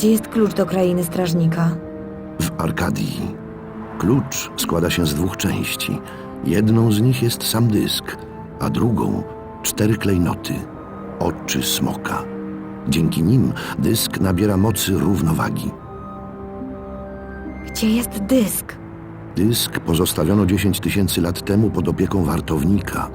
Gdzie jest klucz do krainy strażnika? W Arkadii. Klucz składa się z dwóch części. Jedną z nich jest sam dysk, a drugą cztery klejnoty, oczy smoka. Dzięki nim dysk nabiera mocy równowagi. Gdzie jest dysk? Dysk pozostawiono 10 tysięcy lat temu pod opieką wartownika.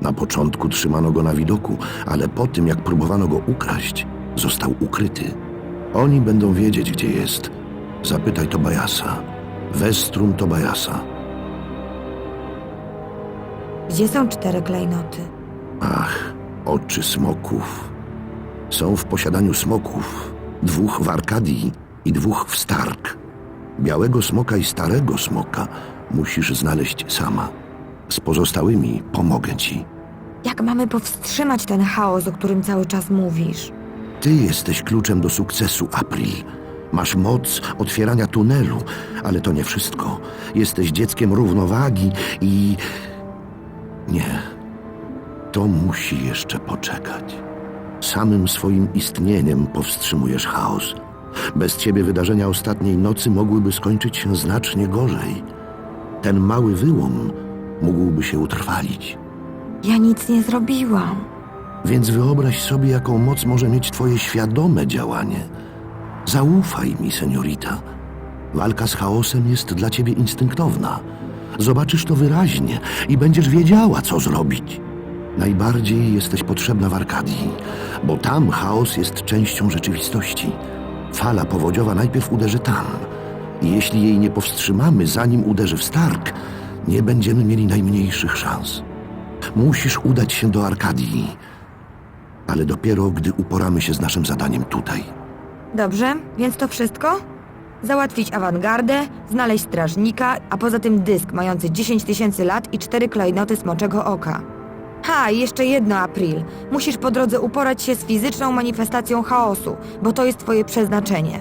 Na początku trzymano go na widoku, ale po tym, jak próbowano go ukraść, został ukryty. Oni będą wiedzieć, gdzie jest. Zapytaj Tobajasa. Westrum Tobajasa. Gdzie są cztery klejnoty? Ach, oczy smoków. Są w posiadaniu smoków. Dwóch w Arkadii i dwóch w Stark. Białego smoka i starego smoka musisz znaleźć sama. Z pozostałymi pomogę ci. Jak mamy powstrzymać ten chaos, o którym cały czas mówisz? Ty jesteś kluczem do sukcesu, April. Masz moc otwierania tunelu, ale to nie wszystko. Jesteś dzieckiem równowagi i. Nie. To musi jeszcze poczekać. Samym swoim istnieniem powstrzymujesz chaos. Bez ciebie wydarzenia ostatniej nocy mogłyby skończyć się znacznie gorzej. Ten mały wyłom mógłby się utrwalić. Ja nic nie zrobiłam. Więc wyobraź sobie, jaką moc może mieć twoje świadome działanie. Zaufaj mi, seniorita. Walka z chaosem jest dla ciebie instynktowna. Zobaczysz to wyraźnie i będziesz wiedziała, co zrobić. Najbardziej jesteś potrzebna w Arkadii, bo tam chaos jest częścią rzeczywistości. Fala powodziowa najpierw uderzy tam. I jeśli jej nie powstrzymamy, zanim uderzy w Stark, nie będziemy mieli najmniejszych szans. Musisz udać się do Arkadii, ale dopiero gdy uporamy się z naszym zadaniem tutaj. Dobrze, więc to wszystko? Załatwić awangardę, znaleźć strażnika, a poza tym dysk mający 10 tysięcy lat i cztery klejnoty smoczego oka. Ha, jeszcze jedno, April. Musisz po drodze uporać się z fizyczną manifestacją chaosu, bo to jest twoje przeznaczenie.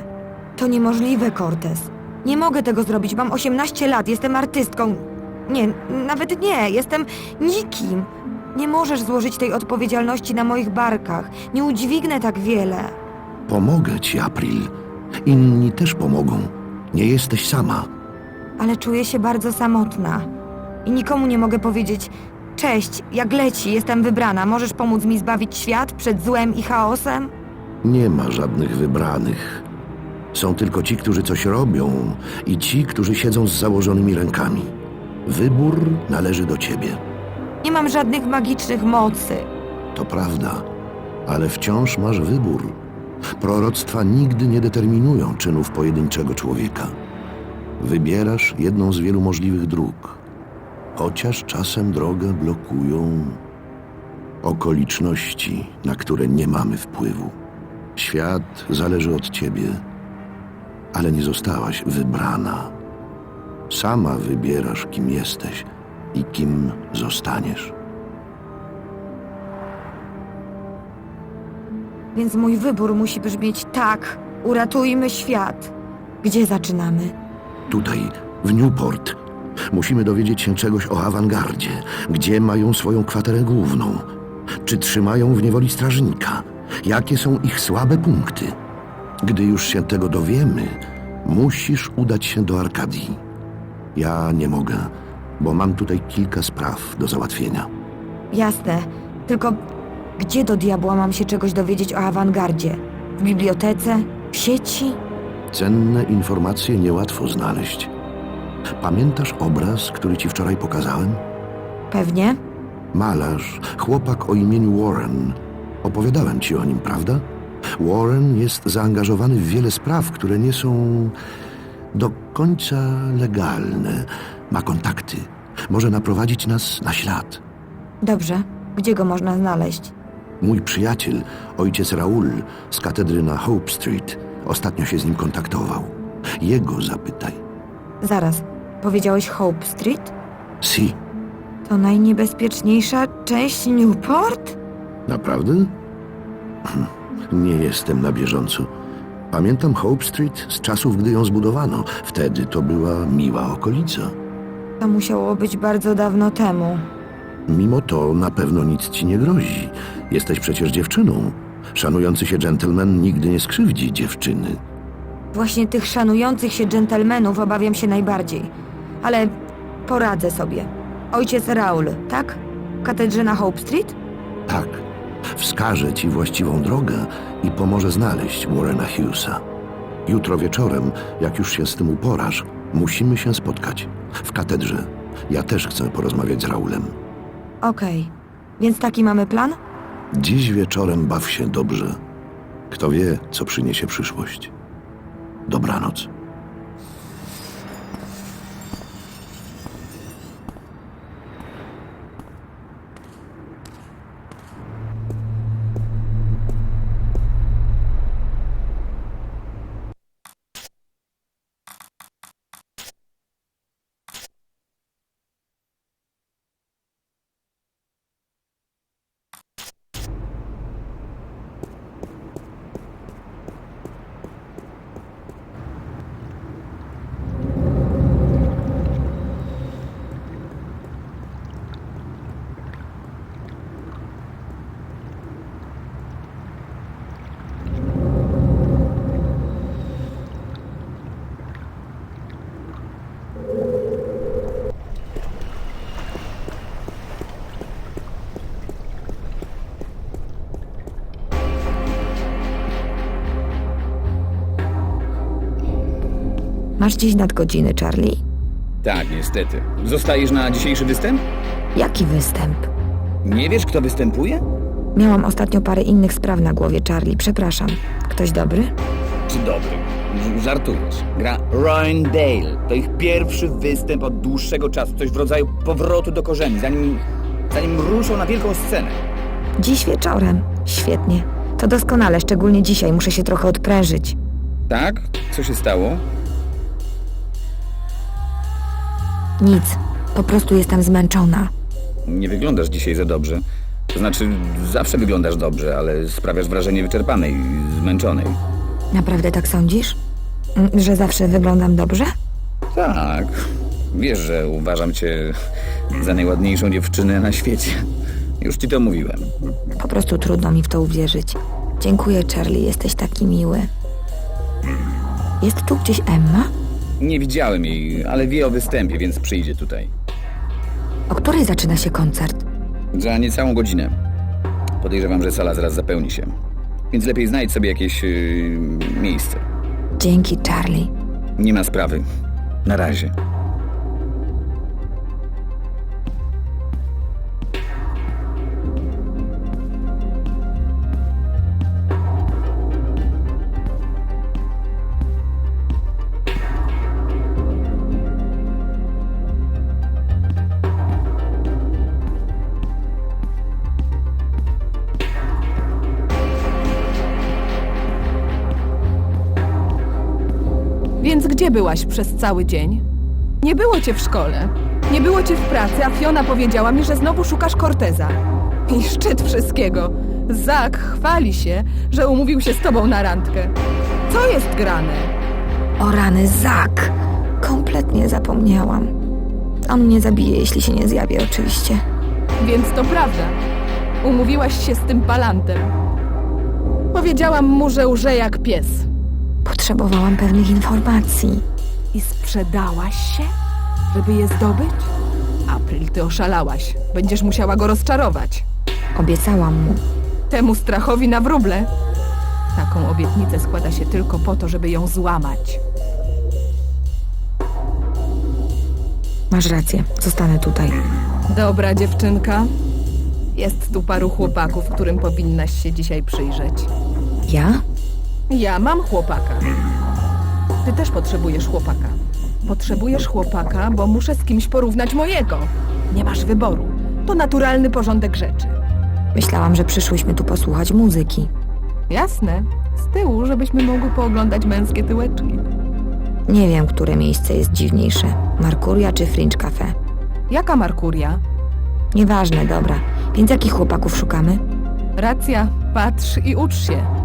To niemożliwe, Cortez. Nie mogę tego zrobić, mam 18 lat, jestem artystką. Nie, nawet nie, jestem nikim. Nie możesz złożyć tej odpowiedzialności na moich barkach. Nie udźwignę tak wiele. Pomogę ci, April. Inni też pomogą. Nie jesteś sama. ale czuję się bardzo samotna. I nikomu nie mogę powiedzieć: Cześć, jak leci, jestem wybrana, możesz pomóc mi zbawić świat przed złem i chaosem? Nie ma żadnych wybranych. Są tylko ci, którzy coś robią i ci, którzy siedzą z założonymi rękami. Wybór należy do ciebie. Nie mam żadnych magicznych mocy. To prawda, ale wciąż masz wybór. Proroctwa nigdy nie determinują czynów pojedynczego człowieka. Wybierasz jedną z wielu możliwych dróg, chociaż czasem drogę blokują okoliczności, na które nie mamy wpływu. Świat zależy od ciebie, ale nie zostałaś wybrana. Sama wybierasz, kim jesteś i kim zostaniesz. Więc mój wybór musi brzmieć tak: uratujmy świat. Gdzie zaczynamy? Tutaj, w Newport. Musimy dowiedzieć się czegoś o awangardzie. Gdzie mają swoją kwaterę główną? Czy trzymają w niewoli strażnika? Jakie są ich słabe punkty? Gdy już się tego dowiemy, musisz udać się do Arkadii. Ja nie mogę, bo mam tutaj kilka spraw do załatwienia. Jasne, tylko gdzie do diabła mam się czegoś dowiedzieć o awangardzie? W bibliotece? W sieci? Cenne informacje niełatwo znaleźć. Pamiętasz obraz, który ci wczoraj pokazałem? Pewnie. Malarz, chłopak o imieniu Warren. Opowiadałem ci o nim, prawda? Warren jest zaangażowany w wiele spraw, które nie są do końca legalne. Ma kontakty. Może naprowadzić nas na ślad. Dobrze, gdzie go można znaleźć? Mój przyjaciel, ojciec Raul z katedry na Hope Street, ostatnio się z nim kontaktował. Jego zapytaj. Zaraz, powiedziałeś Hope Street? Si, To najniebezpieczniejsza część Newport? naprawdę? Nie jestem na bieżąco. Pamiętam Hope Street z czasów, gdy ją zbudowano. Wtedy to była miła okolica. To musiało być bardzo dawno temu. Mimo to na pewno nic ci nie grozi. Jesteś przecież dziewczyną. Szanujący się dżentelmen nigdy nie skrzywdzi dziewczyny. Właśnie tych szanujących się dżentelmenów obawiam się najbardziej. Ale poradzę sobie. Ojciec Raul, tak? W katedrze na Hope Street? Tak, wskaże ci właściwą drogę i pomoże znaleźć Warrena Hughesa. Jutro wieczorem, jak już się z tym uporasz, musimy się spotkać. W katedrze. Ja też chcę porozmawiać z Raulem. Okej. Więc taki mamy plan? Dziś wieczorem baw się dobrze. Kto wie, co przyniesie przyszłość. Dobranoc. Masz dziś nadgodziny, Charlie? Tak, niestety. Zostajesz na dzisiejszy występ? Jaki występ? Nie wiesz, kto występuje? Miałam ostatnio parę innych spraw na głowie, Charlie. Przepraszam. Ktoś dobry? Czy dobry? Ż- Żartujesz. Gra Ryan Dale. To ich pierwszy występ od dłuższego czasu. Coś w rodzaju powrotu do korzeni, zanim, zanim ruszą na wielką scenę. Dziś wieczorem. Świetnie. To doskonale, szczególnie dzisiaj. Muszę się trochę odprężyć. Tak? Co się stało? Nic. Po prostu jestem zmęczona. Nie wyglądasz dzisiaj za dobrze. To znaczy, zawsze wyglądasz dobrze, ale sprawiasz wrażenie wyczerpanej, zmęczonej. Naprawdę tak sądzisz? Mm, Że zawsze wyglądam dobrze? Tak. Wiesz, że uważam cię za najładniejszą dziewczynę na świecie. Już ci to mówiłem. Po prostu trudno mi w to uwierzyć. Dziękuję, Charlie, jesteś taki miły. Jest tu gdzieś Emma? Nie widziałem jej, ale wie o występie, więc przyjdzie tutaj. O której zaczyna się koncert? Za niecałą godzinę. Podejrzewam, że sala zaraz zapełni się. Więc lepiej znajdź sobie jakieś yy, miejsce. Dzięki, Charlie. Nie ma sprawy. Na razie. Więc gdzie byłaś przez cały dzień? Nie było cię w szkole. Nie było cię w pracy, a Fiona powiedziała mi, że znowu szukasz Corteza. I szczyt wszystkiego. Zak chwali się, że umówił się z tobą na randkę. Co jest grane? O rany, Zak! Kompletnie zapomniałam. On mnie zabije, jeśli się nie zjawię, oczywiście. Więc to prawda. Umówiłaś się z tym palantem. Powiedziałam mu, że łże jak pies. Potrzebowałam pewnych informacji. I sprzedałaś się, żeby je zdobyć? April, ty oszalałaś. Będziesz musiała go rozczarować. Obiecałam mu. Temu strachowi na wróble. Taką obietnicę składa się tylko po to, żeby ją złamać. Masz rację, zostanę tutaj. Dobra dziewczynka. Jest tu paru chłopaków, którym powinnaś się dzisiaj przyjrzeć. Ja? Ja mam chłopaka. Ty też potrzebujesz chłopaka. Potrzebujesz chłopaka, bo muszę z kimś porównać mojego. Nie masz wyboru. To naturalny porządek rzeczy. Myślałam, że przyszłyśmy tu posłuchać muzyki. Jasne. Z tyłu, żebyśmy mogły pooglądać męskie tyłeczki. Nie wiem, które miejsce jest dziwniejsze. Markuria czy Fringe Cafe? Jaka Markuria? Nieważne, dobra. Więc jakich chłopaków szukamy? Racja, patrz i ucz się.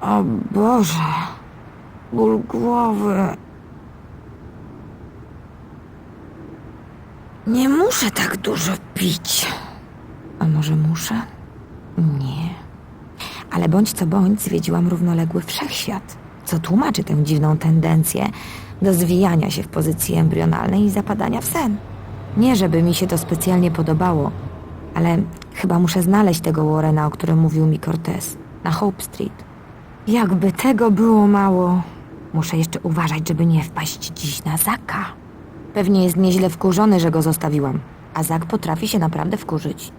O Boże. Ból głowy. Nie muszę tak dużo pić. A może muszę? Nie. Ale bądź co bądź, zwiedziłam równoległy wszechświat, co tłumaczy tę dziwną tendencję do zwijania się w pozycji embrionalnej i zapadania w sen. Nie, żeby mi się to specjalnie podobało, ale chyba muszę znaleźć tego Warrena, o którym mówił mi Cortez, na Hope Street. Jakby tego było mało, muszę jeszcze uważać, żeby nie wpaść dziś na Zaka. Pewnie jest nieźle wkurzony, że go zostawiłam, a Zak potrafi się naprawdę wkurzyć.